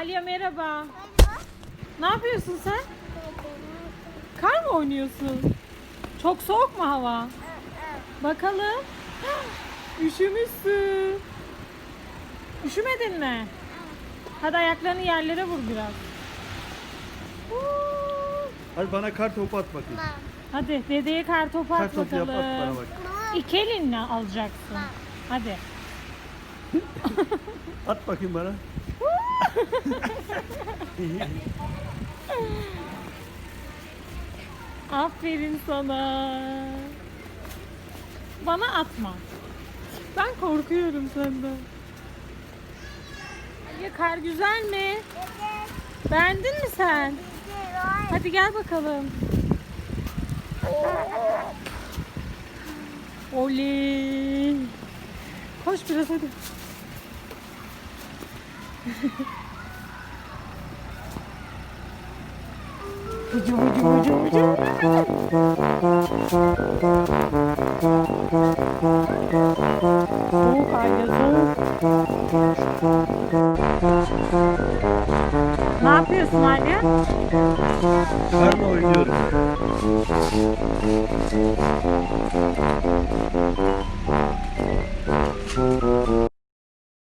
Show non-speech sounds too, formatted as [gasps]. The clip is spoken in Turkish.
Aliye merhaba. Ne yapıyorsun sen? Kar mı oynuyorsun? Çok soğuk mu hava? Bakalım. [gasps] Üşümüşsün. Üşümedin mi? Hadi ayaklarını yerlere vur biraz. Hadi bana kar topu at bakayım. Hadi dedeye kar topu Kar at topu yap at bana bak. İki elinle alacaksın. Hadi. [laughs] At bakayım bana. Aferin sana. Bana atma. Ben korkuyorum senden. Ya kar güzel mi? Beğendin mi sen? Hadi gel bakalım. Oley. Koş biraz hadi. Hıcı hıcı hıcı hıcı. Soğuk Ayla soğuk. Ne yapıyorsun Ayla? Karla oynuyorum.